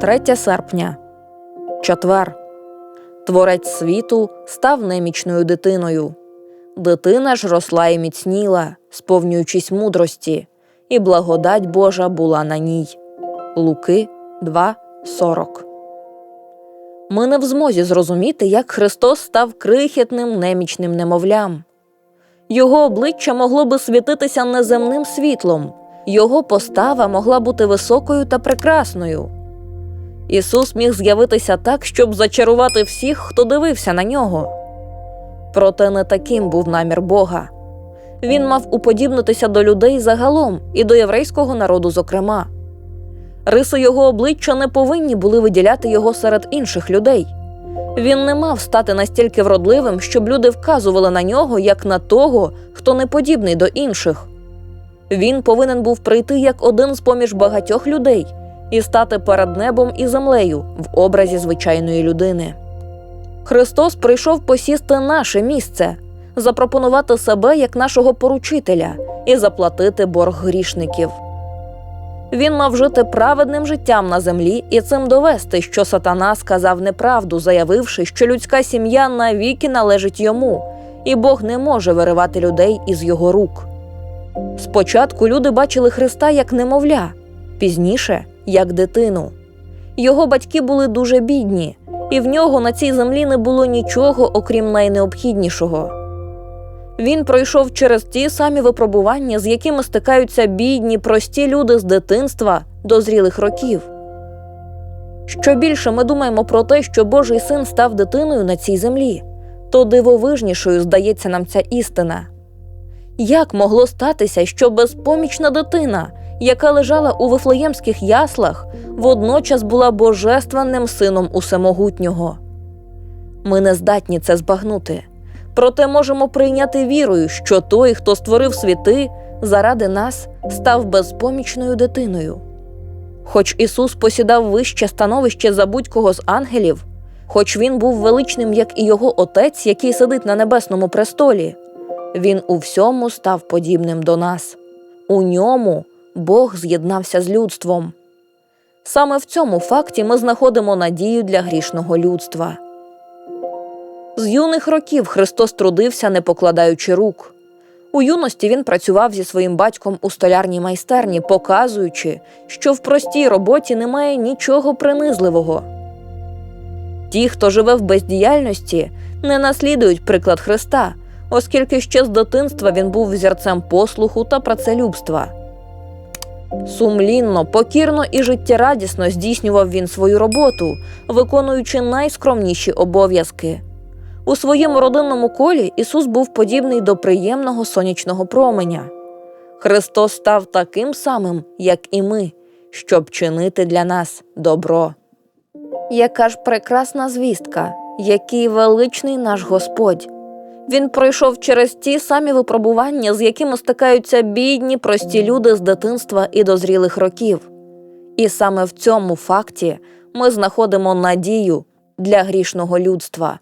3 серпня. Четвер. Творець світу став немічною дитиною. Дитина ж росла і міцніла, сповнюючись мудрості, і благодать Божа була на ній. Луки 2.40 Ми не в змозі зрозуміти, як Христос став крихітним немічним немовлям. Його обличчя могло би світитися неземним світлом, його постава могла бути високою та прекрасною. Ісус міг з'явитися так, щоб зачарувати всіх, хто дивився на нього. Проте не таким був намір Бога. Він мав уподібнитися до людей загалом і до єврейського народу, зокрема. Риси його обличчя не повинні були виділяти його серед інших людей. Він не мав стати настільки вродливим, щоб люди вказували на нього як на того, хто не подібний до інших. Він повинен був прийти як один з поміж багатьох людей і стати перед небом і землею в образі звичайної людини. Христос прийшов посісти наше місце, запропонувати себе як нашого поручителя і заплатити борг грішників. Він мав жити праведним життям на землі і цим довести, що сатана сказав неправду, заявивши, що людська сім'я навіки належить йому, і Бог не може виривати людей із його рук. Спочатку люди бачили Христа як немовля, пізніше як дитину. Його батьки були дуже бідні, і в нього на цій землі не було нічого, окрім найнеобхіднішого. Він пройшов через ті самі випробування, з якими стикаються бідні, прості люди з дитинства до зрілих років. Що більше ми думаємо про те, що Божий син став дитиною на цій землі, то дивовижнішою здається нам ця істина. Як могло статися, що безпомічна дитина, яка лежала у вифлеємських яслах, водночас була божественним сином усемогутнього? Ми не здатні це збагнути. Проте можемо прийняти вірою, що той, хто створив світи, заради нас став безпомічною дитиною. Хоч Ісус посідав вище становище за будь-кого з ангелів, хоч він був величним, як і його Отець, який сидить на небесному престолі, він у всьому став подібним до нас. У ньому Бог з'єднався з людством. Саме в цьому факті ми знаходимо надію для грішного людства. З юних років Христос трудився, не покладаючи рук. У юності він працював зі своїм батьком у столярній майстерні, показуючи, що в простій роботі немає нічого принизливого. Ті, хто живе в бездіяльності, не наслідують приклад Христа, оскільки ще з дитинства він був взірцем послуху та працелюбства. Сумлінно, покірно і життєрадісно здійснював він свою роботу, виконуючи найскромніші обов'язки. У своєму родинному колі Ісус був подібний до приємного сонячного променя. Христос став таким самим, як і ми, щоб чинити для нас добро. Яка ж прекрасна звістка, який величний наш Господь. Він пройшов через ті самі випробування, з якими стикаються бідні, прості люди з дитинства і до зрілих років. І саме в цьому факті ми знаходимо надію для грішного людства.